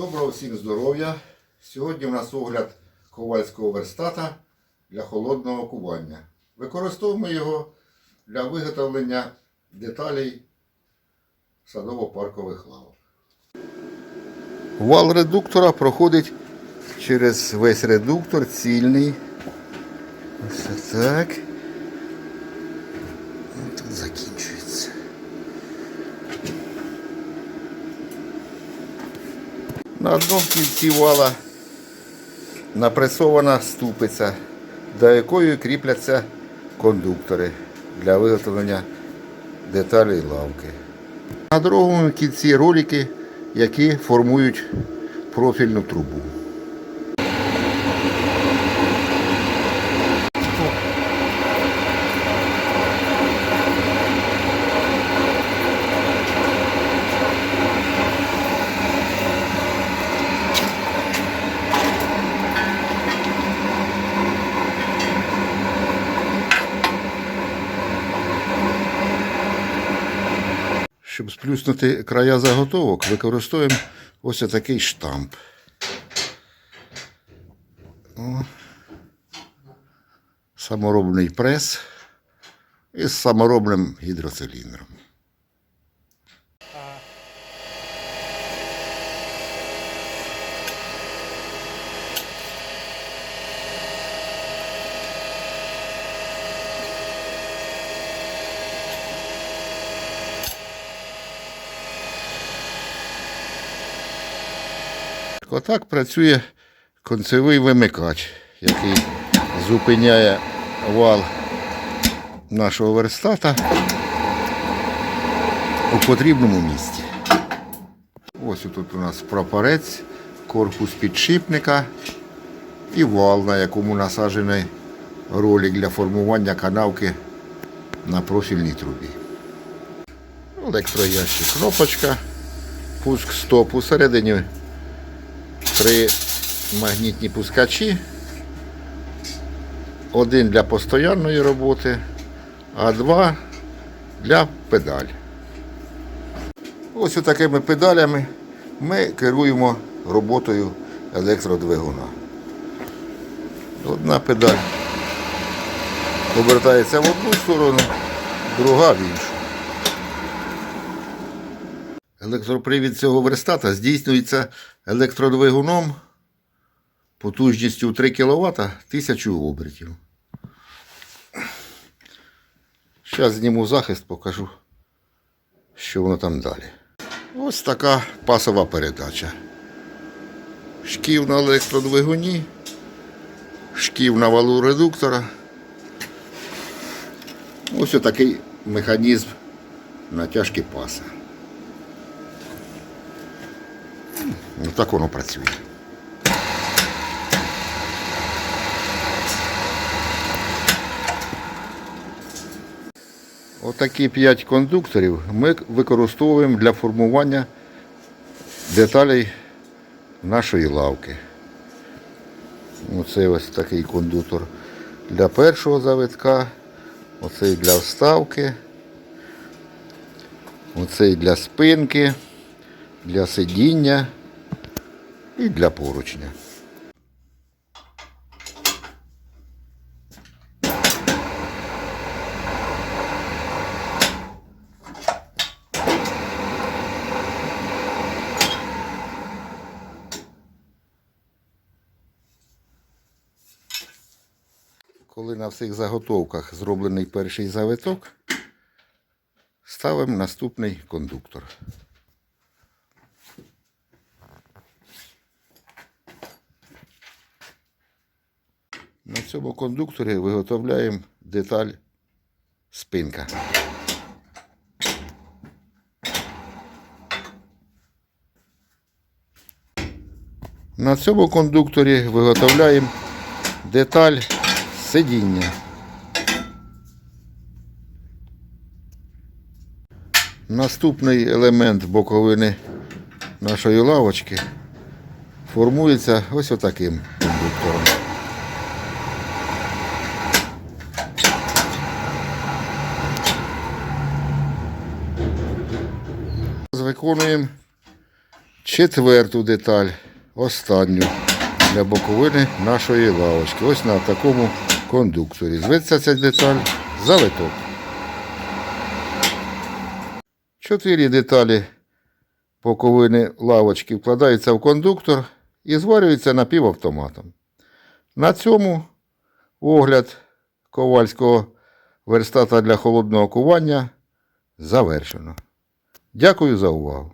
Доброго всім здоров'я! Сьогодні у нас огляд ковальського верстата для холодного кування. Використовуємо його для виготовлення деталей садово-паркових лавок. Вал редуктора проходить через весь редуктор цільний. Ось так. Тут закінчується. На одному кінці вала напресована ступиця, до якої кріпляться кондуктори для виготовлення деталей лавки. На другому кінці ролики, які формують профільну трубу. Щоб сплюснути края заготовок, використовуємо ось такий штамп. О. Саморобний прес із саморобним гідроциліндром. Отак працює концевий вимикач, який зупиняє вал нашого верстата у потрібному місці. Ось тут у нас прапорець, корпус підшипника і вал, на якому насаджений ролик для формування канавки на профільній трубі. Електроящик, кнопочка, пуск стоп. Усередині три магнітні пускачі. Один для постійної роботи, а два для педаль. Ось такими педалями ми керуємо роботою електродвигуна. Одна педаль обертається в одну сторону, друга в іншу. Електропривід цього верстата здійснюється електродвигуном потужністю 3 кВт 1000 обертів. Зараз зніму захист, покажу, що воно там далі. Ось така пасова передача. Шків на електродвигуні, шків на валу редуктора. Ось такий механізм натяжки паса. Ну, так воно працює. Отакі 5 кондукторів ми використовуємо для формування деталей нашої лавки. Оце ось такий кондуктор для першого завитка, оцей для вставки, оцей для спинки, для сидіння і для поручня. Коли на всіх заготовках зроблений перший завиток, ставимо наступний кондуктор. На цьому кондукторі виготовляємо деталь спинка. На цьому кондукторі виготовляємо деталь сидіння. Наступний елемент боковини нашої лавочки формується ось отаким виконуємо четверту деталь, останню для боковини нашої лавочки. Ось на такому кондукторі. Зветься ця деталь завиток. Чотири деталі боковини лавочки вкладаються в кондуктор і зварюються напівавтоматом. На цьому огляд ковальського верстата для холодного кування завершено. Дякую за увагу.